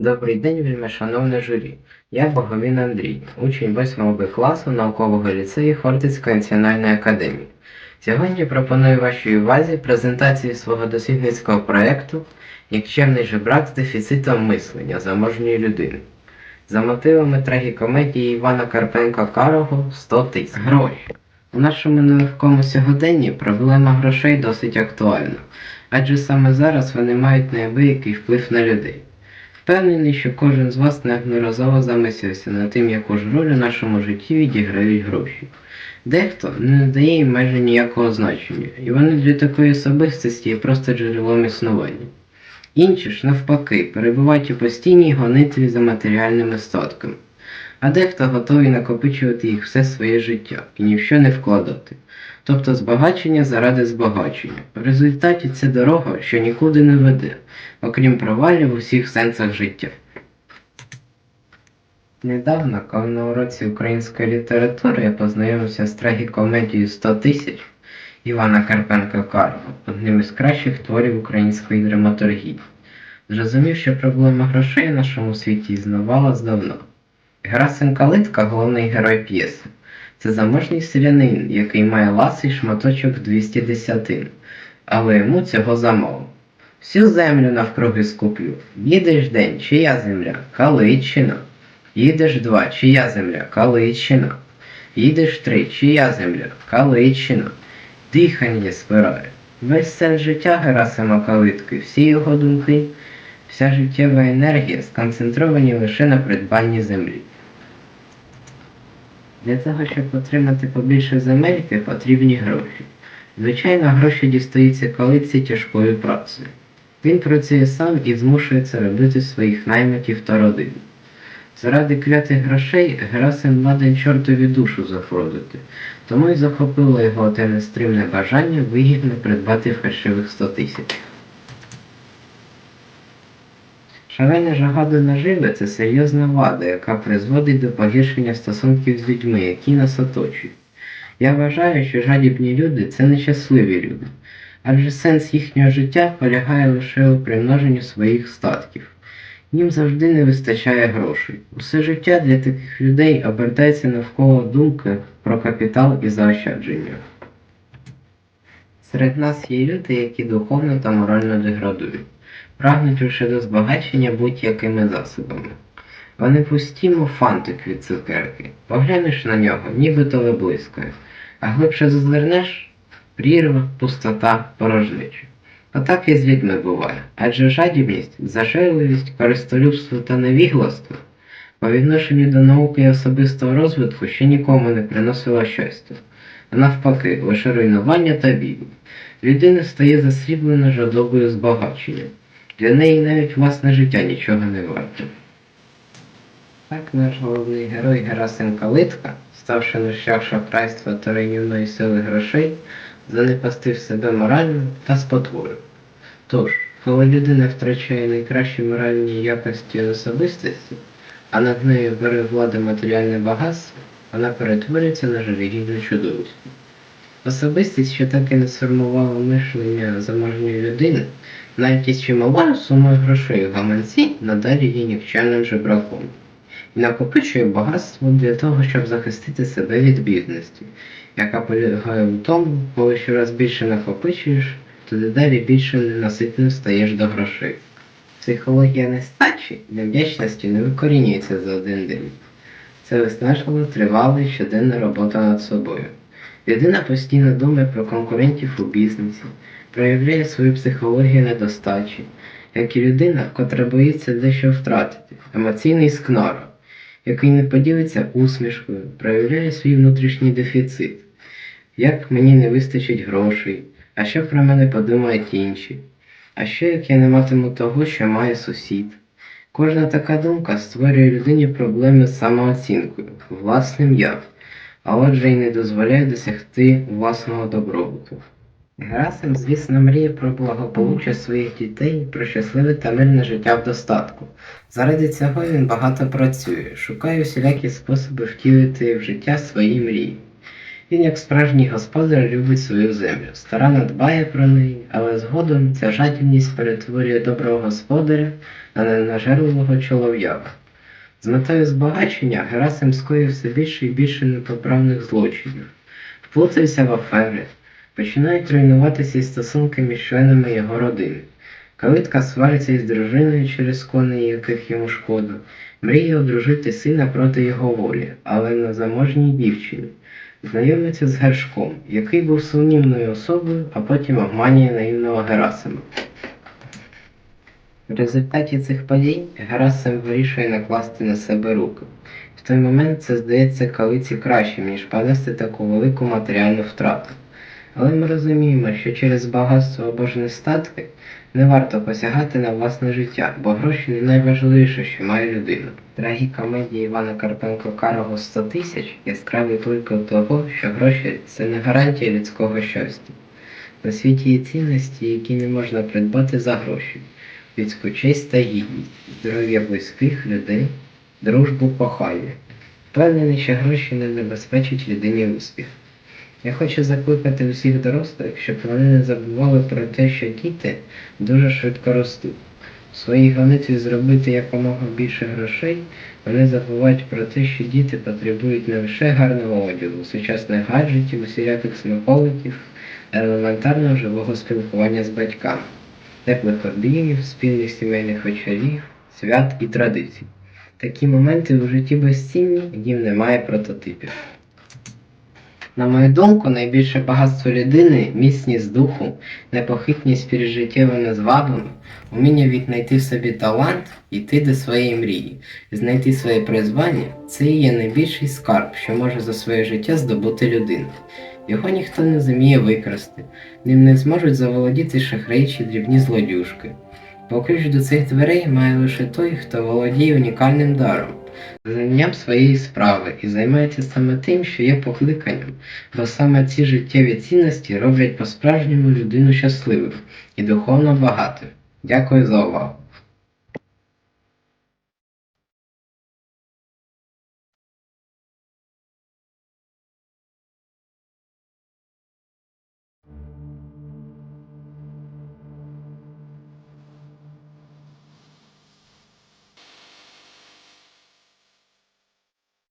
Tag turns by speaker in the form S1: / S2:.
S1: Добрий день, вельми шановне журі. Я Боговін Андрій, учень 8 Б класу наукового ліцею Хортицької національної академії. Сьогодні пропоную вашій увазі презентацію свого дослідницького проєкту Нікчемний жебрак з дефіцитом мислення заможньої людини. За мотивами трагікомедії Івана Карпенка Карого 100 тисяч. Гроші. У нашому нелегкому сьогоденні проблема грошей досить актуальна, адже саме зараз вони мають неабиякий вплив на людей. Впевнений, що кожен з вас неодноразово замислився над тим, яку ж роль у нашому житті відіграють гроші. Дехто не надає їм майже ніякого значення, і вони для такої особистості є просто джерелом існування. Інші ж, навпаки, перебувають у постійній гонитві за матеріальними статками, а дехто готовий накопичувати їх все своє життя і ні в що не вкладати. Тобто збагачення заради збагачення. В результаті це дорога, що нікуди не веде, окрім провалів у всіх сенсах життя. Недавно, коли на уроці української літератури я познайомився з трагікомедією 100 тисяч Івана Карпенка Карла, одним із кращих творів української драматургії. Зрозумів, що проблема грошей в нашому світі існувала здавна. Герасим Калитка головний герой п'єси. Це заможний селянин, який має ласий шматочок 200 десятин, але йому цього замало. Всю землю навкруги скуплю. Їдеш день, чия земля? Каличина. Їдеш два, чия земля? Каличина. Їдеш три, чия земля? Каличина. Дихання спирає. Весь сенс життя Герасима Калитки, всі його думки, вся життєва енергія сконцентровані лише на придбанні землі. Для того, щоб отримати побільше земельки, потрібні гроші. Звичайно, гроші дістаються калиці тяжкою працею. Він працює сам і змушує це робити своїх наймитів та родину. Заради клятих грошей Герасим ладен чортові душу зафродити, тому й захопило його те нестримне бажання вигідно придбати фальшивих 100 тисяч. Шалена жага до наживи це серйозна вада, яка призводить до погіршення стосунків з людьми, які нас оточують. Я вважаю, що жадібні люди це нещасливі люди, адже сенс їхнього життя полягає лише у примноженні своїх статків. Їм завжди не вистачає грошей. Усе життя для таких людей обертається навколо думки про капітал і заощадження. Серед нас є люди, які духовно та морально деградують, прагнуть лише до збагачення будь-якими засобами. Вони пусті, мов фантик від цукерки. Поглянеш на нього, нібито виблискає, а глибше зазирнеш прірва, пустота, порожнеча. Отак і з людьми буває, адже жадібність, зажерливість, користолюбство та невігластво по відношенню до науки і особистого розвитку ще нікому не приносило щастя, а навпаки, лише руйнування та біль. Людина стає засріблена жадобою збагачення. Для неї навіть власне життя нічого не варте. Так наш головний герой Герасим Калитка, ставши на шлях шахрайства та руйнівної сили грошей, занепастив себе морально та спотворив. Тож, коли людина втрачає найкращі моральні якості особистості, а над нею бере владу матеріальне багатство, вона перетворюється на жалюгідне чудовисько. Особистість, що так і не сформувала мишлення заможньої людини, навіть із чималою сумою грошей гаманці надалі є нікчемним жебраком і накопичує багатство для того, щоб захистити себе від бідності, яка полягає в тому, коли щораз більше накопичуєш, то дедалі більше ненаситним стаєш до грошей. Психологія нестачі, невдячності не викорінюється за один день. Це виснажлива, тривала щоденна робота над собою. Людина постійно думає про конкурентів у бізнесі, проявляє свою психологію недостачі, як і людина, котра боїться дещо втратити, емоційний скнара, який не поділиться усмішкою, проявляє свій внутрішній дефіцит. Як мені не вистачить грошей, а що про мене подумають інші? А що як я не матиму того, що має сусід? Кожна така думка створює людині проблеми з самооцінкою, власним я, а отже й не дозволяє досягти власного добробуту. Герасим, звісно, мріє про благополуччя своїх дітей, про щасливе та мирне життя в достатку. Заради цього він багато працює, шукає усілякі способи втілити в життя свої мрії. Він, як справжній господар, любить свою землю, старанно дбає про неї, але згодом ця жадібність перетворює доброго господаря на ненажерливого чолов'яка. З метою збагачення Герасим скоїв все більше і більше непоправних злочинів, вплутався в афери, починають руйнуватися й стосунки між членами його родини. Калитка свариться із дружиною через коней, яких йому шкода, мріє одружити сина проти його волі, але на заможній дівчині. Знайомиться з Гершком, який був сумнівною особою, а потім обманює наївного Герасима. В результаті цих подій Герасим вирішує накласти на себе руки. В той момент це здається калиці краще, ніж понести таку велику матеріальну втрату. Але ми розуміємо, що через багатство або ж нестатки не варто посягати на власне життя, бо гроші не найважливіше, що має людина. Трагікомедія Івана Карпенко Карого 100 тисяч яскравий приклад того, що гроші це не гарантія людського щастя. На світі є цінності, які не можна придбати за гроші. Людську честь та гідність, здоров'я близьких людей, дружбу кохання. Впевнений, що гроші не забезпечать людині успіх. Я хочу закликати усіх дорослих, щоб вони не забували про те, що діти дуже швидко ростуть. В своїй гонитві зробити якомога більше грошей, вони забувають про те, що діти потребують не лише гарного одягу, сучасних гаджетів, усіляких смаколиків, елементарного живого спілкування з батьками, теплих обіймів, спільних сімейних вечорів, свят і традицій. Такі моменти у житті безцінні, їм немає прототипів. На мою думку, найбільше багатство людини міцність духу, непохитність перед життєвими звабами, уміння віднайти в собі талант, йти до своєї мрії, знайти своє призвання це і є найбільший скарб, що може за своє життя здобути людина. Його ніхто не зуміє викрасти, ним не зможуть заволодіти шахраї чи дрібні злодюжки. Бо ключ до цих дверей має лише той, хто володіє унікальним даром, знанням своєї справи і займається саме тим, що є покликанням, бо саме ці життєві цінності роблять по-справжньому людину щасливою і духовно багатою. Дякую за увагу.